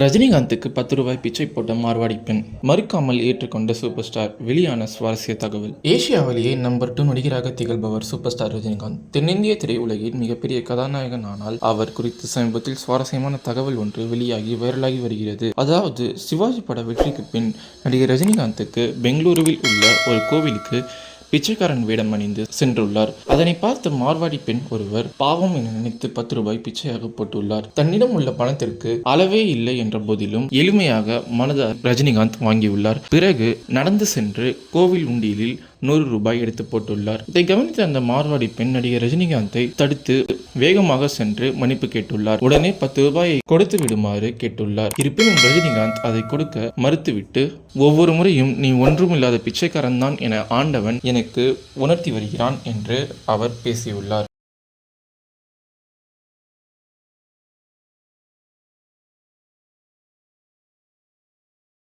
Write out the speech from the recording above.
ரஜினிகாந்துக்கு பத்து ரூபாய் பிச்சை போட்ட மார்வாடி பெண் மறுக்காமல் ஏற்றுக்கொண்ட சூப்பர் ஸ்டார் வெளியான சுவாரஸ்ய தகவல். ஏஷியாவிலேயே நம்பர் டூ நடிகராக திகழ்பவர் சூப்பர் ஸ்டார் ரஜினிகாந்த். தென்னிந்திய திரையுலகின் மிகப்பெரிய கதாநாயகன் ஆனால் அவர் குறித்து சமீபத்தில் சுவாரஸ்யமான தகவல் ஒன்று வெளியாகி வைரலாகி வருகிறது. அதாவது சிவாஜி பட வெற்றிக்கு பின் நடிகர் ரஜினிகாந்துக்கு பெங்களூருவில் உள்ள ஒரு கோவிலுக்கு பிச்சைக்காரன் வேடம் அணிந்து சென்றுள்ளார். அதனை பார்த்த மார்வாடி பெண் ஒருவர் பாவம் என நினைத்து பத்து ரூபாய் பிச்சையாக போட்டுள்ளார். தன்னிடம் உள்ள பணத்திற்கு அளவே இல்லை என்ற போதிலும் எளிமையாக மனதார் ரஜினிகாந்த் வாங்கியுள்ளார். பிறகு நடந்து சென்று கோவில் உண்டியலில் நூறு ரூபாய் எடுத்து போட்டுள்ளார். இதை கவனித்த அந்த மார்வாடி பெண் நடிகர் ரஜினிகாந்தை தடுத்து வேகமாக சென்று மன்னிப்பு கேட்டுள்ளார். உடனே பத்து ரூபாயை கொடுத்து விடுமாறு கேட்டுள்ளார். இருப்பினும் ரஜினிகாந்த் அதை கொடுக்க மறுத்துவிட்டு ஒவ்வொரு முறையும் நீ ஒன்றுமில்லாத பிச்சைக்காரன் தான் என ஆண்டவன் எனக்கு உணர்த்தி வருகிறான் என்று அவர் பேசியுள்ளார்.